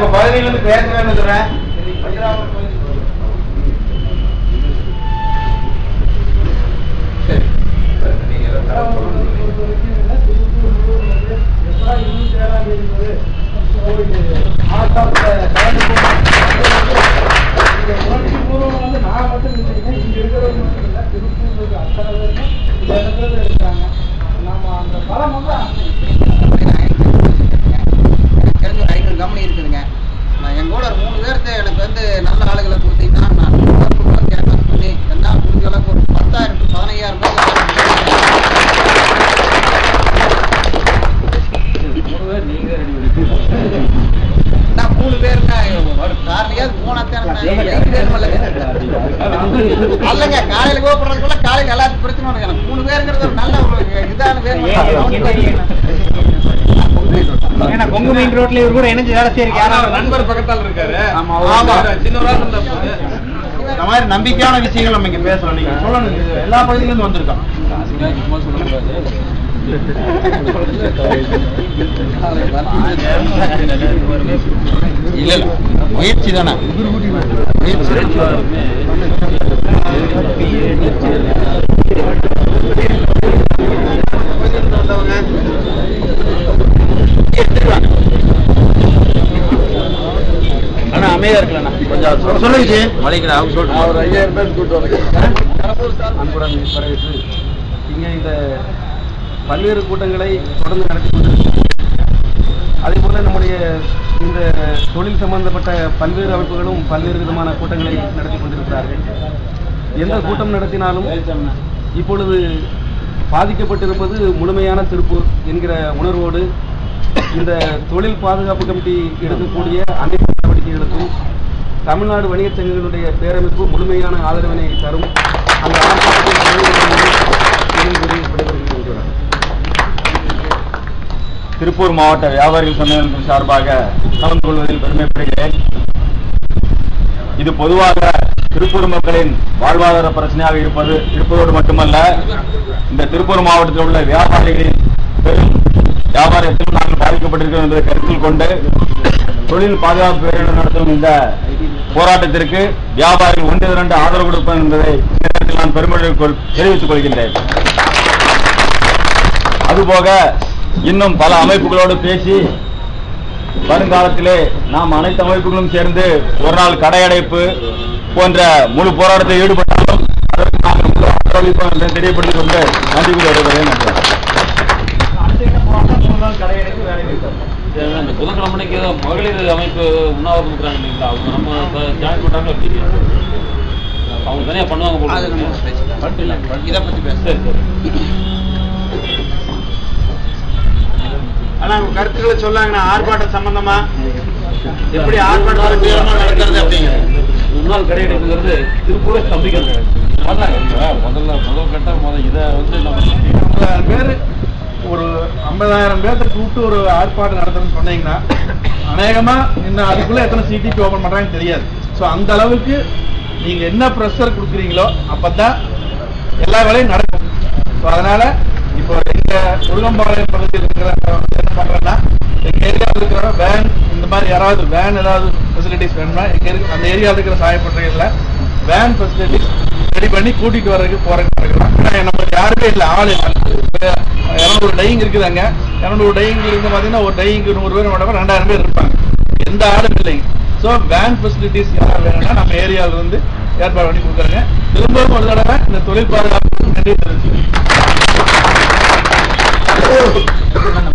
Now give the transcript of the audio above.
உங்க பகுதியில இருந்து பேசுறேன்னு சொல்றேன். தெரிஞ்ச அல்லங்க காலையில கோபுறதுக்குள்ள காலையில எல்லாத்துக்கும் பிரச்சனை எனக்கு மூணு பேருங்கிறது ஒரு நல்ல ஒரு இதான ஏன்னா கொங்கு மெயின் ரோட்ல இவர் கூட இணைஞ்சு வேலை செய்யறீங்க நண்பர் பக்கத்தால இருக்காரு. ஆமா, ஆமா. போது. இந்த மாதிரி நம்பிக்கையான விஷயங்கள் நம்ம இங்க பேசலாம் நீங்க சொல்லணும். எல்லா பகுதியில இருந்து வந்திருக்கோம் இல்ல முயற்சி தானே அமைதியா இருக்கலண்ணா. கொஞ்சம் சொல்லுங்க ஜி. மலைக்கடை அவங்க சொல்லிட்டு ஒரு ஐயாயிரம் பேர் கூட்டு வரீங்க அன்புடன் வரவேற்று இங்கே இந்த பல்வேறு கூட்டங்களை தொடர்ந்து நடத்தி கொண்டிருக்கிறோம். அதே போல நம்முடைய இந்த தொழில் சம்பந்தப்பட்ட பல்வேறு அமைப்புகளும் பல்வேறு விதமான கூட்டங்களை நடத்தி கொண்டிருக்கிறார்கள். எந்த கூட்டம் நடத்தினாலும் இப்பொழுது பாதிக்கப்பட்டிருப்பது முழுமையான திருப்பூர் என்கிற உணர்வோடு இந்த தொழில் பாதுகாப்பு கமிட்டி எடுக்கக்கூடிய அனைத்து நடவடிக்கைகளுக்கும் தமிழ்நாடு வணிகச் சங்கங்களுடைய பேரமைப்பு முழுமையான ஆதரவினை தரும் அந்த திருப்பூர் மாவட்ட வியாபாரிகள் சம்மேளனத்தின் சார்பாக கலந்து கொள்வதில் பெருமைப்படுகிறேன். இது பொதுவாக திருப்பூர் மக்களின் வாழ்வாதார பிரச்சனையாக இருப்பது இருப்பதோடு மட்டுமல்ல இந்த திருப்பூர் மாவட்டத்தில் உள்ள வியாபாரிகளின் பெரும் வியாபாரத்தில் நாங்கள் பாதிக்கப்பட்டிருக்கிறோம் என்பதை கருத்தில் கொண்டு தொழில் பாதுகாப்பு நடத்தும் இந்த போராட்டத்திற்கு வியாபாரிகள் ஒன்று இரண்டு ஆதரவு கொடுப்பேன் என்பதை நான் பெருமை தெரிவித்துக் கொள்கின்றேன். அதுபோக இன்னும் பல அமைப்புகளோடு பேசி வருங்காலத்திலே நாம் அனைத்து அமைப்புகளும் சேர்ந்து ஒரு நாள் கடையடைப்பு போன்ற முழு போராட்டத்தில் ஈடுபட்டாலும் தெரியப்படுத்திக் கொண்டு நன்றி கூறி வருகிறேன் இந்த புதன்கிழமைக்கு ஏதோ மகளிர் அமைப்பு உண்ணாவிரதம் இருக்கிறாங்க இல்லைங்களா? அவங்க நம்ம ஜாயின் எப்படி அவங்க தனியா பண்ணுவாங்க போல. இதை பத்தி பேச சரி சரி. கருத்துக்களை சொல்லாங்கண்ணா ஆர்ப்பாட்டம் சம்பந்தமா? எப்படி ஆர்ப்பாட்டம் தீவிரமா நடக்கிறது அப்படிங்கிறது முன்னாள் கடையடைப்புங்கிறது திருப்பூரை ஸ்தம்பிக்கிறது முதல்ல முதல் கட்டம் முதல் இதை வந்து நம்ம ஐம்பதாயிரம் பேர் ஒரு ஐம்பதாயிரம் பேர்த்த கூப்பிட்டு ஒரு ஆர்ப்பாட்டம் நடத்துறேன்னு சொன்னீங்கன்னா அநேகமா இன்னும் அதுக்குள்ள எத்தனை சிடிபி ஓபன் பண்றாங்கன்னு தெரியாது. ஸோ அந்த அளவுக்கு நீங்க என்ன ப்ரெஷர் கொடுக்குறீங்களோ அப்பதான் எல்லா வேலையும் நடக்கும். ஸோ அதனால இப்போ உள்ளம்பாளையம் பகுதியில் இருக்கிற என்ன பண்றேன்னா ஏரியாவில் இருக்கிற வேன் இந்த மாதிரி யாராவது வேன் ஏதாவது ஃபெசிலிட்டிஸ் வேணும்னா எங்கள் இருக்க அந்த ஏரியாவில் இருக்கிற சாயப்பட்டறையில் வேன் ஃபெசிலிட்டிஸ் ரெடி பண்ணி கூட்டிகிட்டு வர்றதுக்கு போறதுக்கு இருக்கிறோம் ஏன்னா நம்மளுக்கு யாருமே இல்லை ஆள் இல்லை. இரநூறு டையிங் இருக்குதாங்க இரநூறு டையிங் இருந்து பார்த்தீங்கன்னா ஒரு டையிங் நூறு பேர் மட்டும் ரெண்டாயிரம் பேர் இருப்பாங்க. எந்த ஆளும் இல்லைங்க ஸோ வேன் ஃபெசிலிட்டிஸ் யாராவது வேணும்னா நம்ம ஏரியாவில் இருந்து ஏற்பாடு பண்ணி கொடுக்குறேங்க. திரும்பவும் ஒரு தடவை இந்த தொழில் பாதுகாப்பு நன்றி தெரிவிச்சுக்கிறேன். Uh.